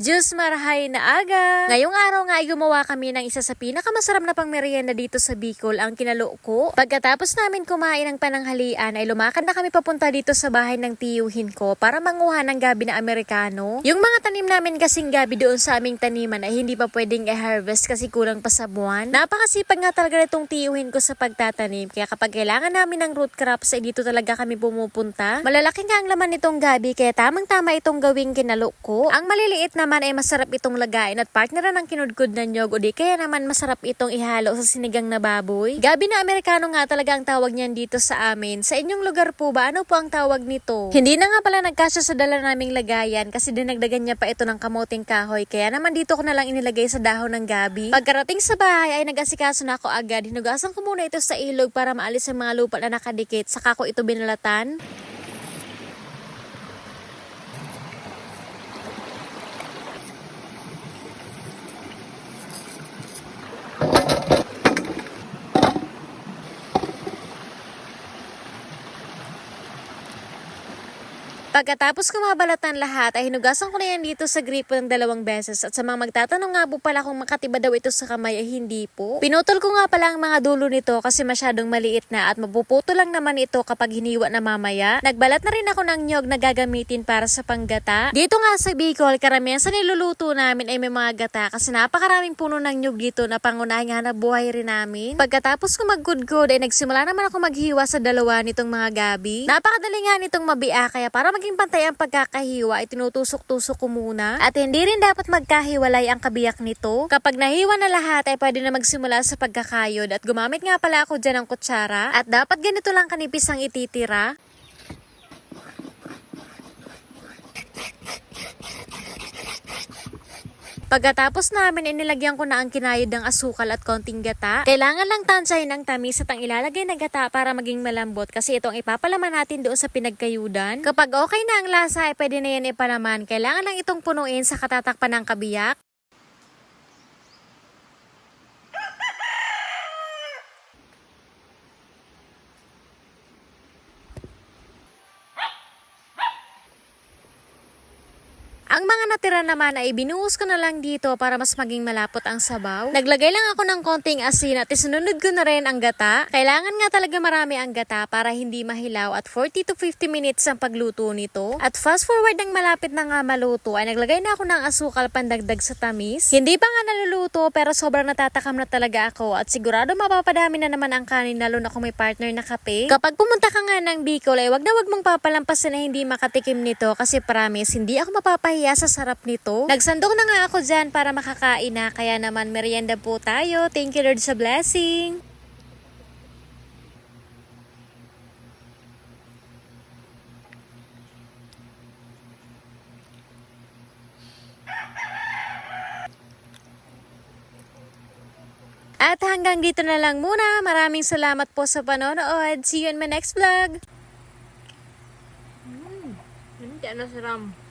Diyos marahay na aga! Ngayong araw nga ay gumawa kami ng isa sa pinakamasarap na pangmerienda dito sa Bicol, ang kinaloko. Pagkatapos namin kumain ng pananghalian ay lumakad na kami papunta dito sa bahay ng tiyuhin ko para manguha ng gabi na Amerikano. Yung mga tanim namin kasing gabi doon sa aming taniman ay hindi pa pwedeng i-harvest kasi kulang pa sa buwan. Napakasipag nga talaga nitong tiyuhin ko sa pagtatanim kaya kapag kailangan namin ng root crops ay dito talaga kami pumupunta. Malalaki nga ang laman nitong gabi kaya tamang-tama itong gawing kinaloko. Ang maliliit naman ay masarap itong lagain at partneran ng kinudkod na nyog o di kaya naman masarap itong ihalo sa sinigang na baboy. Gabi na Amerikano nga talaga ang tawag niyan dito sa amin. Sa inyong lugar po ba, ano po ang tawag nito? Hindi na nga pala nagkasya sa dala naming lagayan kasi dinagdagan niya pa ito ng kamoting kahoy kaya naman dito ko na lang inilagay sa dahon ng gabi. Pagkarating sa bahay ay nag-asikaso na ako agad. Hinugasan ko muna ito sa ilog para maalis ang mga lupa na nakadikit saka ko ito binalatan. Pagkatapos ko mabalatan lahat, ay hinugasan ko na yan dito sa gripo ng dalawang beses. At sa mga magtatanong nga po pala kung makatiba daw ito sa kamay ay hindi po. Pinutol ko nga pala ang mga dulo nito kasi masyadong maliit na at mapuputo lang naman ito kapag hiniwa na mamaya. Nagbalat na rin ako ng nyog na gagamitin para sa panggata. Dito nga sa Bicol, karamihan sa niluluto namin ay may mga gata kasi napakaraming puno ng nyog dito na pangunahing hanap buhay rin namin. Pagkatapos ko maggudgod ay nagsimula naman ako maghiwa sa dalawa nitong mga gabi. Napakadali nga nitong mabia kaya para maging pantay ang pagkakahiwa ay tinutusok-tusok ko muna. At hindi rin dapat magkahiwalay ang kabiyak nito. Kapag nahiwa na lahat ay pwede na magsimula sa pagkakayod at gumamit nga pala ako dyan ng kutsara. At dapat ganito lang kanipis ang ititira. Pagkatapos namin, inilagyan ko na ang kinayod ng asukal at konting gata. Kailangan lang tansyahin ng tamis at ang ilalagay na gata para maging malambot kasi ito ang ipapalaman natin doon sa pinagkayudan. Kapag okay na ang lasa, ay pwede na yan ipalaman. Kailangan lang itong punuin sa katatakpan ng kabiyak. Ang mga natira naman ay binuhos ko na lang dito para mas maging malapot ang sabaw. Naglagay lang ako ng konting asin at isunod ko na rin ang gata. Kailangan nga talaga marami ang gata para hindi mahilaw at 40 to 50 minutes ang pagluto nito. At fast forward ng malapit na nga maluto ay naglagay na ako ng asukal pandagdag sa tamis. Hindi pa nga naluluto pero sobrang natatakam na talaga ako at sigurado mapapadami na naman ang kanin lalo na kung may partner na kape. Kapag pumunta ka nga ng Bicol ay wag na wag mong papalampasin na hindi makatikim nito kasi promise hindi ako mapapahiya sa sarap nito. Nagsandok na nga ako dyan para makakain na kaya naman merienda po tayo. Thank you Lord sa blessing. At hanggang dito na lang muna. Maraming salamat po sa panonood. See you in my next vlog. Hindi ano si Ram.